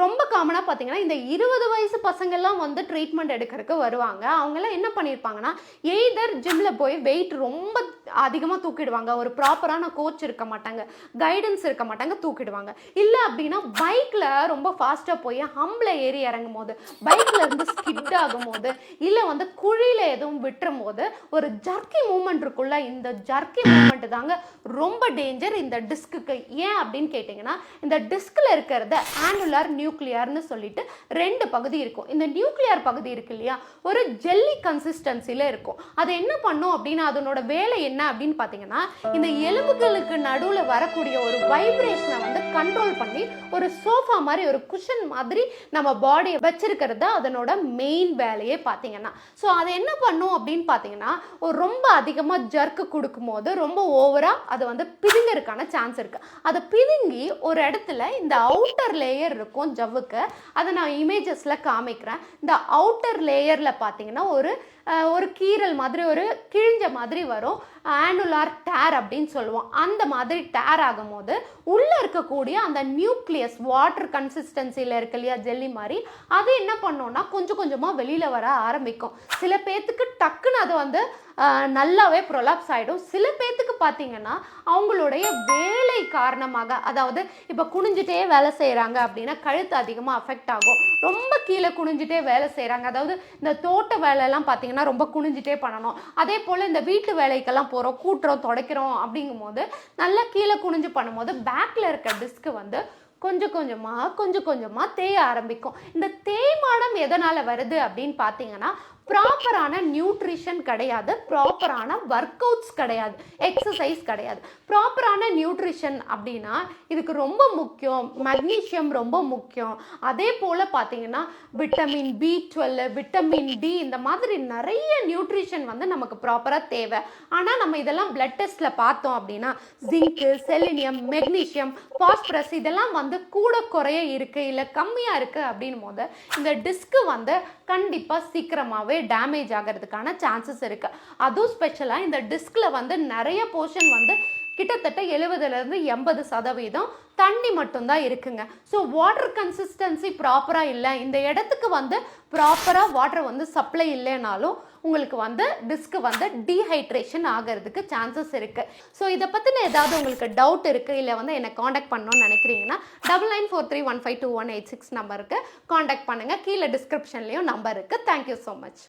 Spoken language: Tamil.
ரொம்ப காமனாக பார்த்தீங்கன்னா இந்த இருபது வயசு பசங்கள்லாம் வந்து ட்ரீட்மெண்ட் எடுக்கிறதுக்கு வருவாங்க. அவங்கெல்லாம் என்ன பண்ணியிருப்பாங்கன்னா எய்தர் ஜிம்மில் போய் வெயிட் ரொம்ப அதிகமாக தூக்கிடுவாங்க. ஒரு ப்ராப்பரான கோச் இருக்க மாட்டாங்க. கைடன்ஸ் இருக்க மாட்டாங்க தூக்கிடுவாங்க. இல்லை அப்படின்னா பைக்கில் ரொம்ப ஃபாஸ்ட்டாக போய் ஹம்பில் ஏறி இறங்கும் போது பைக்கில் இருந்து ஸ்கிட் ஆகும் போது இல்லை வந்து குழியில் எதுவும் விட்டுரும் போது ஒரு ஜர்க்கி மூமெண்ட் இருக்குல்ல இந்த ஜர்க்கி மூமெண்ட் தாங்க ரொம்ப டேஞ்சர் இந்த டிஸ்க்குக்கு ஏன் அப்படின்னு கேட்டிங்கன்னா இந்த டிஸ்கில் இருக்கிறது ஆனுலர் நியூக்ளியர்னு சொல்லிட்டு ரெண்டு பகுதி இருக்கும். இந்த நியூக்ளியர் பகுதி இருக்கு இல்லையா? ஒரு ஜெல்லி கன்சிஸ்டன்சியில் இருக்கும். அது என்ன பண்ணும் அப்படின்னா அதனோட வேலை என்ன அப்படின்னு பார்த்தீங்கன்னா இந்த எலும்புகளுக்கு நடுவில் வரக்கூடிய ஒரு வைப்ரேஷனை வந்து கண்ட்ரோல் பண்ணி ஒரு சோஃபா மாதிரி ஒரு குஷன் மாதிரி நம்ம பாடியை வச்சிருக்கிறது அதனோட மெயின் வேலையே பார்த்தீங்கன்னா. ஸோ அதை என்ன பண்ணும் அப்படின்னு பார்த்தீங்கன்னா ஒரு ரொம்ப அதிகமாக ஜர்க்கு கொடுக்கும்போது ரொம்ப ஓவராக அது வந்து பிதுங்கிறதுக்கான சான்ஸ் இருக்குது அதை பிதுங்கி ஒரு இடத்துல இந்த அவுட்டர் லேயர் இருக்கும் ஜவ்வுக்கு. அதை நான் இமேஜஸில் காமிக்கிறேன். இந்த அவுட்டர் லேயரில் பார்த்தீங்கன்னா ஒரு ஒரு கீறல் மாதிரி ஒரு கிழிஞ்ச மாதிரி வரும். ஆனுலார் டேர் அப்படின்னு சொல்லுவோம். அந்த மாதிரி டேர் ஆகும்போது உள்ளே இருக்கக்கூடிய அந்த நியூக்ளியஸ் வாட்டர் கன்சிஸ்டன்சியில் இருக்கு இல்லையா ஜெல்லி மாதிரி அது என்ன பண்ணோம்னா கொஞ்சம் கொஞ்சமாக வெளியில் வர ஆரம்பிக்கும். சில பேர்த்துக்கு டக்குன்னு அது வந்து நல்லாவே ப்ரொலாப்ஸ் ஆகிடும் சில பேர்த்துக்கு பார்த்தீங்கன்னா அவங்களுடைய வேலை காரணமாக அதாவது இப்போ குனிஞ்சிட்டே வேலை செய்கிறாங்க அப்படின்னா கழுத்து அதிகமாக அஃபெக்ட் ஆகும். ரொம்ப கீழே குனிஞ்சிட்டே வேலை செய்கிறாங்க அதாவது இந்த தோட்ட வேலையெல்லாம் பார்த்தீங்கன்னா ரொம்ப குனிஞ்சிட்டே பண்ணணும். அதே போல் இந்த வீட்டு வேலைக்கெல்லாம் போகிறோம் கூட்டுறோம் துடைக்கிறோம் அப்படிங்கும்போது நல்லா கீழே குனிஞ்சு பண்ணும்போது பேக்கில் இருக்க டிஸ்க்கு வந்து கொஞ்சம் கொஞ்சமாக கொஞ்சம் கொஞ்சமாக தேய ஆரம்பிக்கும். இந்த தேய்மானம் எதனால் வருது அப்படின்னு பார்த்தீங்கன்னா ப்ராப்பரான நியூட்ரிஷன் கிடையாது. ப்ராப்பரான ஒர்க் அவுட்ஸ் கிடையாது. எக்ஸசைஸ் கிடையாது. ப்ராப்பரான நியூட்ரிஷன் அப்படின்னா இதுக்கு ரொம்ப முக்கியம். மக்னீஷியம் ரொம்ப முக்கியம். அதே போல் பார்த்தீங்கன்னா vitamin B twelve vitamin D இந்த மாதிரி நிறைய நியூட்ரிஷன் வந்து நமக்கு ப்ராப்பராக தேவை. ஆனால் நம்ம இதெல்லாம் பிளட் டெஸ்ட்டில் பார்த்தோம் அப்படின்னா ஜிங்க்கு செலினியம் மெக்னீஷியம் பாஸ்பரஸ் இதெல்லாம் வந்து கூட குறைய இருக்குது இல்லை கம்மியாக இருக்குது அப்படின்னும் போது இந்த டிஸ்க்கு வந்து கண்டிப்பாக சீக்கிரமாகவே டேமேஜ் ஆகிறதுக்கான சான்சஸ் இருக்குது அதுவும் ஸ்பெஷலாக இந்த டிஸ்கில் வந்து நிறைய போர்ஷன் வந்து கிட்டத்தட்ட எழுபதுலேருந்து எண்பது சதவீதம் தண்ணி மட்டும்தான் இருக்குங்க. ஸோ வாட்டர் கன்சிஸ்டன்சி ப்ராப்பராக இல்லை. இந்த இடத்துக்கு வந்து ப்ராப்பராக வாட்டர் வந்து சப்ளை இல்லைனாலும் உங்களுக்கு வந்து டிஸ்க் வந்து டீஹைட்ரேஷன் ஆகிறதுக்கு சான்சஸ் இருக்குது ஸோ இதை பற்றின ஏதாவது உங்களுக்கு டவுட் இருக்குது இல்லை வந்து என்னை காண்டாக்ட் பண்ணணும்னு நினைக்கிறீங்கன்னா double nine four three one five two one eight six நம்பருக்கு காண்டாக்ட் பண்ணுங்கள் கீழே டிஸ்கிரிப்ஷன்லேயும் நம்பர் இருக்குது தேங்க்யூ ஸோ மச்